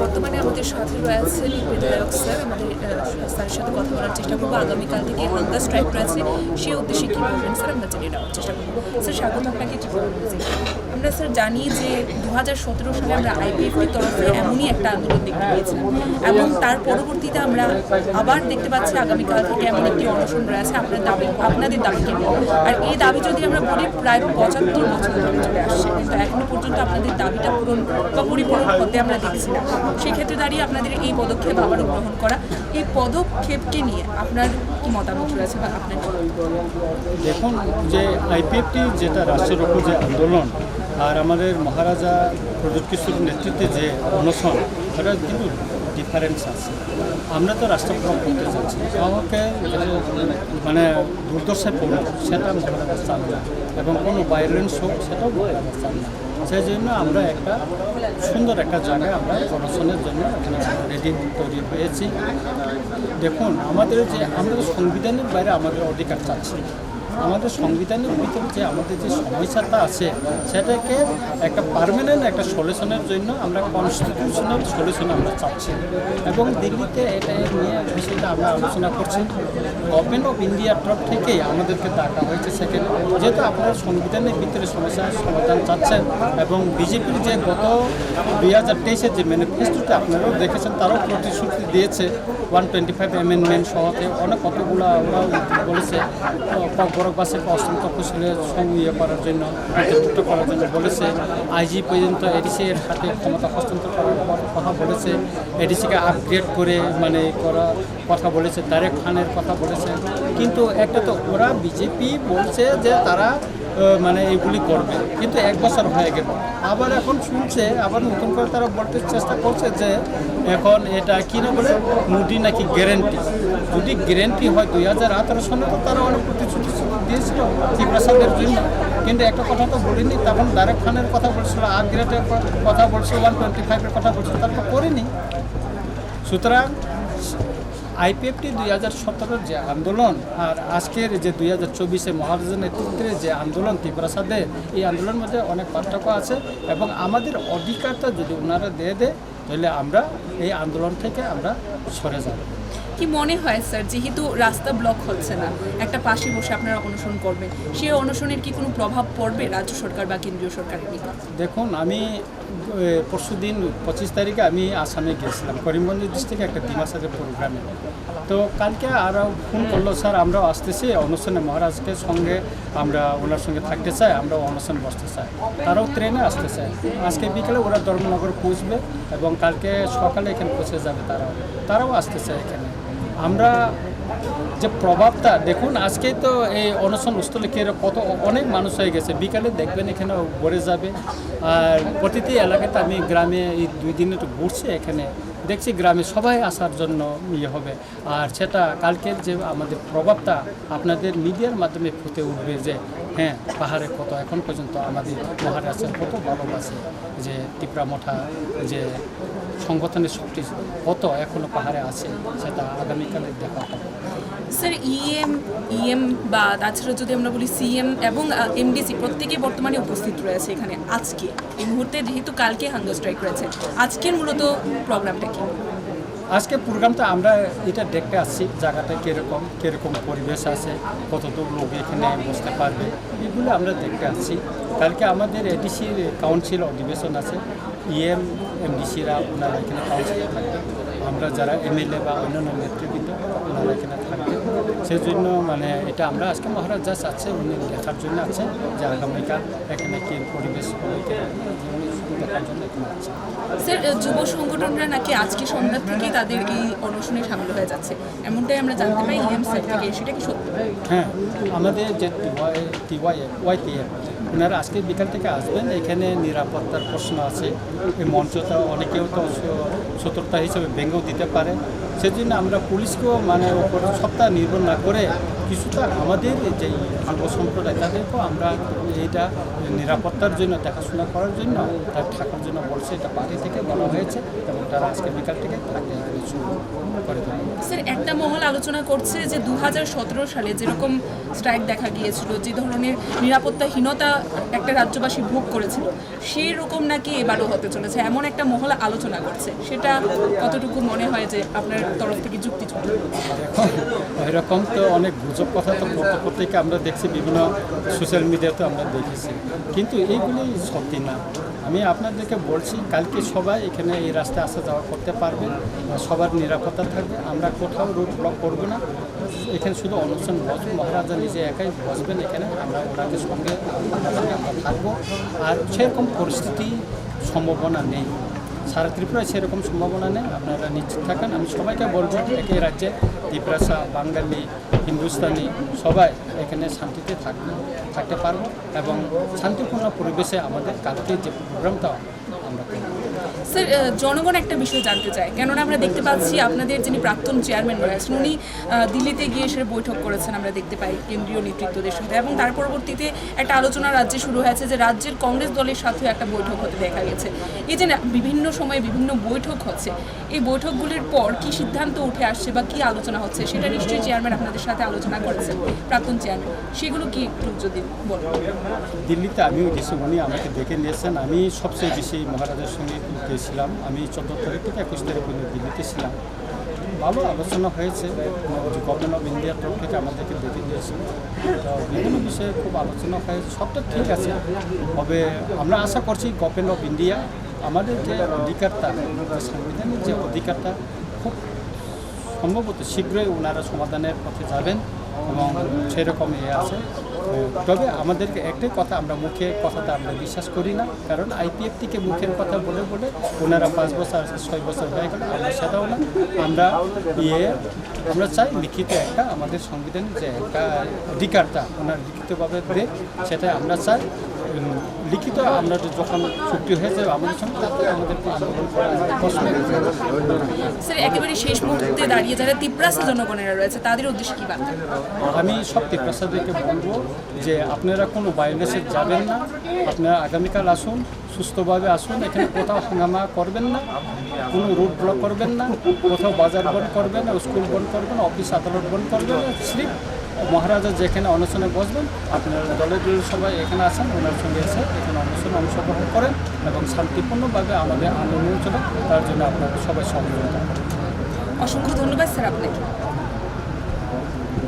বর্তমানে আমাদের সাথে রয়েছে বিধায়ক স্যার আমাদের স্যারের সাথে কথা বলার চেষ্টা করব। আগামীকাল থেকে হাঙ্গার স্ট্রাইক রয়েছে সেই উদ্দেশ্যে কী বলবেন স্যার? আমরা জেনে নেওয়ার চেষ্টা করব। স্যার, স্বাগত আপনাকে আমরা স্যার জানি যে দু সতেরো সালে আমরা আইপিএফটির তরফে এমনই একটা আন্দোলন দেখতে পেয়েছিলাম এবং তার পরবর্তীতে আমরা আবার দেখতে পাচ্ছি আগামীকাল থেকে এমন একটি অনশন রয়েছে আপনার দাবি, আপনাদের দাবিকে আর এই দাবি যদি আমরা বলি, প্রায় পঁচাত্তর বছর ধরে চলে আসছে। কিন্তু এখনও পর্যন্ত আপনাদের দাবিটা পূরণ বা পরিপূরণ হতে আমরা দেখছি না। সেক্ষেত্রে দাঁড়িয়ে আপনাদের এই পদক্ষেপ আবারও গ্রহণ করা, এই পদক্ষেপকে নিয়ে আপনার কি মতামত রয়েছে বা আপনার দেখুন, যে আইপিএফটি যেটা রাষ্ট্রের উপর যে আন্দোলন আর আমাদের মহারাজা প্রদীপ নেতৃত্বে যে অনশন এটা কিন্তু ডিফারেন্স আছে। আমরা তো রাষ্ট্রপ্রম করতে চাচ্ছি আমাকে মানে দুর্দশায় পড়ে, সেটা মহারাজা চান না। এবং কোনো ভাইলেন্স হোক, সেটাও মহারাজা চান না। সেই জন্য আমরা একটা সুন্দর একটা জায়গায় আমরা অনশনের জন্য রেডি তৈরি হয়েছি। দেখুন, আমাদের যে, আমরা সংবিধানের বাইরে আমাদের অধিকার চাচ্ছি। আমাদের সংবিধানের ভিতরে যে আমাদের যে সমস্যাটা আছে, সেটাকে একটা পার্মানেন্ট একটা সলিউশনের জন্য আমরা কনস্টিটিউশনাল সলিউশন আমরা চাচ্ছি। এবং দিল্লিতে এটা নিয়ে বিষয়টা আমরা আলোচনা করছি। গভর্নমেন্ট অফ ইন্ডিয়ার তরফ থেকেই আমাদেরকে ডাকা হয়েছে সেখানে। যেহেতু আপনারা সংবিধানের ভিতরে সমস্যার সমাধান চাচ্ছেন এবং বিজেপির যে গত দুই হাজার তেইশের যে ম্যানিফেস্টোটা আপনারাও দেখেছেন, তারাও প্রতিশ্রুতি দিয়েছে ওয়ান টোয়েন্টি ফাইভ অ্যামেন্ডমেন্ট সহতে অনেক কতগুলো ওরাও বলেছে বরফবাসীকে অত্যন্ত কুশলে সঙ্গ ইয়ে করার জন্য অন্তর্ভুক্ত করার জন্য বলেছে। আইজি পর্যন্ত এডিসি এর হাতে ক্ষমতা হস্তান্তর করার কথা বলেছে, এডিসিকে আপগ্রেড করে মানে করা কথা বলেছে, তারেক খানের কথা বলেছে। কিন্তু একটা তো ওরা বিজেপি বলছে যে তারা মানে এগুলি করবে। কিন্তু এক বছর হয়ে গেল। আবার এখন শুনছে, আবার নতুন করে তারা বলতে চেষ্টা করছে যে এখন এটা কি না বলে মুডি নাকি গ্যারেন্টি যদি গ্যারেন্টি হয় দুই হাজার আঠারো সালে তো তারা অনেক প্রতিশ্রুতি দিয়েছিল ত্রিপ্রাসাদের জন্য। কিন্তু একটা কথা তো বলিনি, তখন দারেক খানের কথা বলছিল আপগ্রেডের কথা বলছিল ওয়ান টোয়েন্টি ফাইভের কথা বলছিল, তারপর করিনি। সুতরাং আইপিএফটি দুই হাজার সতেরোর যে আন্দোলন আর আজকের যে দুই হাজার চব্বিশে মহারাজা নেতৃত্বে যে আন্দোলন ত্রিপুরাসাদে এই আন্দোলনের মধ্যে অনেক পার্থক্য আছে এবং আমাদের অধিকারটা যদি ওনারা দিয়ে দেয়, তাহলে আমরা এই আন্দোলন থেকে আমরা সরে যাব। কি মনে হয়, স্যার, যেহেতু রাস্তা ব্লক হচ্ছে না, একটা পাশে বসে আপনারা অনশন করবেন সেই অনশনের কি কোনো প্রভাব পড়বে রাজ্য সরকার বা কেন্দ্রীয় সরকারের নিকট? দেখুন, আমি পরশু দিন পঁচিশ তারিখে আমি আসামে গিয়েছিলাম, করিমগঞ্জ ডিস্ট্রিক্টে একটা ডিমাসারের প্রোগ্রামে তো কালকে আরও ফোন করল, স্যার আমরাও আসতেছি অনুষ্ঠানে মহারাজকে সঙ্গে আমরা ওনার সঙ্গে থাকতে চাই আমরাও অনুষ্ঠানে বসতে চাই। তারাও ট্রেনে আসতে চায় আজকে বিকেলে ওরা ধর্মনগর পৌঁছবে এবং কালকে সকালে এখানে পৌঁছে যাবে তারাও। তারাও আসতে চায় এখানে। আমরা যে প্রভাবটা, দেখুন আজকে তো এই অনশন স্থলে কত অনেক মানুষ হয়ে গেছে। বিকালে দেখবেন এখানে ভরে যাবে। আর প্রতিটি এলাকাতে আমি গ্রামে এই দুই দিন একটু ঘুরছি এখানে। দেখছি গ্রামে সবাই আসার জন্য ইয়ে হবে। আর সেটা কালকের যে আমাদের প্রভাবটা আপনাদের মিডিয়ার মাধ্যমে ফুটে উঠবে যে হ্যাঁ পাহাড়ে কত এখন পর্যন্ত আমাদের মহারাষ্ট্রের কত ভালোবাসে যে টিপরা মঠা, যে সংগঠনের শক্তি কত এখনও পাহাড়ে আছে সেটা আগামীকালে দেখা হবে। স্যার ইএম ইএম বা তাছাড়া যদি আমরা বলি সিএম এবং এমডিসি প্রত্যেকেই বর্তমানে উপস্থিত রয়েছে এখানে। আজকে, এই মুহূর্তে যেহেতু কালকে হাঙ্গার স্ট্রাইক রয়েছে, আজকের মূলত প্রোগ্রামটা কি? আজকে প্রোগ্রামটা আমরা এটা দেখতে আসছি, জায়গাটা কীরকম কীরকম পরিবেশ আছে, কতদূর লোক এখানে বসতে পারবে, এগুলো আমরা দেখতে আসছি। কালকে আমাদের এডিসির কাউন্সিল অধিবেশন আছে ইএম এমডিসিরা ওনারা এখানে কাউন্সিলে থাকবে। আমরা যারা এমএলএ বা অন্যান্য নেতৃবৃন্দ ওনারা এখানে থাকবে। সেই জন্য মানে এটা আমরা আজকে মহারাজ যা চাচ্ছে উনি দেখার জন্য আছে। যে আগামীকাল এখানে কি পরিবেশ দেখার জন্য এখানে আছে। স্যার যুব সংগঠনরা নাকি আজকে সন্ধ্যা থেকেই তাদের এই অনশনে সামিল হয়ে যাচ্ছে। এমনটাই আমরা জানতে পাই ইএম স্যার থেকে সেটা কি সত্যি? হ্যাঁ আমাদের যে টিওয়াই টিওয়াই ওয়াইটিএফ ওনারা আজকে বিকাল থেকে আসবেন। এখানে নিরাপত্তার প্রশ্ন আছে। এই মঞ্চটা অনেকেও তো সতর্কতা হিসেবে ভেঙেও দিতে পারে। সেজন্য আমরা পুলিশকেও মানে ওপর সপ্তাহ নির্ভর না করে কিছুটা আমাদের যে যুব সম্প্রদায় তাদেরকেও আমরা এইটা নিরাপত্তার জন্য দেখাশোনা করার জন্য তার থাকার জন্য বলছে এটা পার্টি থেকে বলা হয়েছে এবং তারা আজকে বিকাল থেকে শুরু করে স্যার একটা মহল আলোচনা করছে যে দুহাজার সতেরো সালে যেরকম স্ট্রাইক দেখা গিয়েছিল যে ধরনের নিরাপত্তাহীনতা একটা রাজ্যবাসী ভোগ করেছিল সেই রকম নাকি এবারও হতে চলেছে? এমন একটা মহল আলোচনা করছে সেটা কতটুকু মনে হয় যে আপনার তরফ থেকে যুক্তিযুক্ত? এখন এরকম তো অনেক গুজব কথা তো পত্র পত্রিকা আমরা দেখছি, বিভিন্ন সোশ্যাল মিডিয়াতে আমরা দেখেছি। কিন্তু এইগুলি সত্যি না। আমি আপনাদেরকে বলছি, কালকে সবাই এখানে এই রাস্তায় আসা যাওয়া করতে পারবে সবার নিরাপত্তা থাকবে। আমরা কোথাও রুট ব্লক করব না। এখানে শুধু অনুষ্ঠান বসবে মহারাজা নিজে একাই বসবেন এখানে। আমরা ওনাকে সঙ্গে আমরা থাকব। আর সেরকম পরিস্থিতি সম্ভাবনা নেই। সারা ত্রিপুরায় সেরকম সম্ভাবনা নেই। আপনারা নিশ্চিত থাকেন। আমি সবাইকে বলব একই রাজ্যে ত্রিপুরাসা বাঙালি হিন্দুস্তানি সবাই এখানে শান্তিতে থাকবে থাকতে পারব এবং শান্তিপূর্ণ পরিবেশে আমাদের কালকে যে প্রোগ্রামটা আমরা করব। স্যার জনগণ একটা বিষয় জানতে চায়। কেননা আমরা দেখতে পাচ্ছি আপনাদের যিনি প্রাক্তন চেয়ারম্যান রয়েছেন, উনি দিল্লিতে গিয়ে সে বৈঠক করেছেন আমরা দেখতে পাই কেন্দ্রীয় নেতৃত্বদের সাথে। এবং তার পরবর্তীতে একটা আলোচনা রাজ্যে শুরু হয়েছে যে রাজ্যের কংগ্রেস দলের সাথে একটা বৈঠক হতে দেখা গেছে। এই যে বিভিন্ন সময়ে বিভিন্ন বৈঠক হচ্ছে, এই বৈঠকগুলির পর কি সিদ্ধান্ত উঠে আসছে বা কি আলোচনা হচ্ছে, সেটা নিশ্চয়ই চেয়ারম্যান আপনাদের সাথে আলোচনা করেছেন, প্রাক্তন চেয়ারম্যান। সেগুলো কি একটু যদি বলেন। দিল্লিতে উনি আমাকে ডেকে নিয়েছেন। আমি সবচেয়ে বেশি মহারাজের সঙ্গে গিয়েছিলাম আমি চোদ্দ তারিখ থেকে একুশ তারিখ পর্যন্ত দিল্লিতে ছিলাম। ভালো আলোচনা হয়েছে। গভর্নমেন্ট অফ ইন্ডিয়ার তরফ থেকে আমাদেরকে ডেকে দিয়েছে। তো বিভিন্ন বিষয়ে খুব আলোচনা হয়েছে। সবটা ঠিক আছে। তবে আমরা আশা করছি গভর্নমেন্ট অফ ইন্ডিয়া আমাদের যে অধিকারটা সাংবিধানিক যে অধিকারটা খুব সম্ভবত শীঘ্রই ওনারা সমাধানের পথে যাবেন এবং সেরকম ইয়ে আছে। তবে আমাদেরকে একটাই কথা, আমরা মুখে কথাটা আমরা বিশ্বাস করি না। কারণ আইপিএফটিকে মুখের কথা বলে বলে ওনারা পাঁচ বছর ছয় বছর হয়ে গেল, আমরা সেটাও না। আমরা ইয়ে আমরা চাই লিখিত একটা আমাদের সংবিধানের যে একটা অধিকারটা ওনার লিখিতভাবে দেয় সেটা আমরা চাই। লিখিত আমরা যখন চুক্তি হয়ে যাবে আমাদের সঙ্গে স্যার একেবারে শেষ মুহূর্তে দাঁড়িয়ে যারা তিপ্রাসা জনগণেরা রয়েছে তাদের উদ্দেশ্যে কি বার্তা? আমি সব তীব্রসাদেরকে বলব যে আপনারা কোনো ভায়োলেন্সে যাবেন না। আপনারা আগামীকাল আসুন সুস্থভাবে আসুন এখানে কোথাও হাঙ্গামা করবেন না কোনো রুট ব্লক করবেন না কোথাও বাজার বন্ধ করবেন না স্কুল বন্ধ করবেন অফিস আদালত বন্ধ করবেন না স্লিপ মহারাজা যেখানে অনুষ্ঠানে বসবেন, আপনার দলের সবাই এখানে আসেন ওনার সঙ্গে এসে এখানে অনুষ্ঠানে অংশগ্রহণ করেন এবং শান্তিপূর্ণভাবে আমাদের আন্দোলন চলে। তার জন্য আপনারা সবাই সহযোগিতা অসংখ্য ধন্যবাদ স্যার আপনাকে।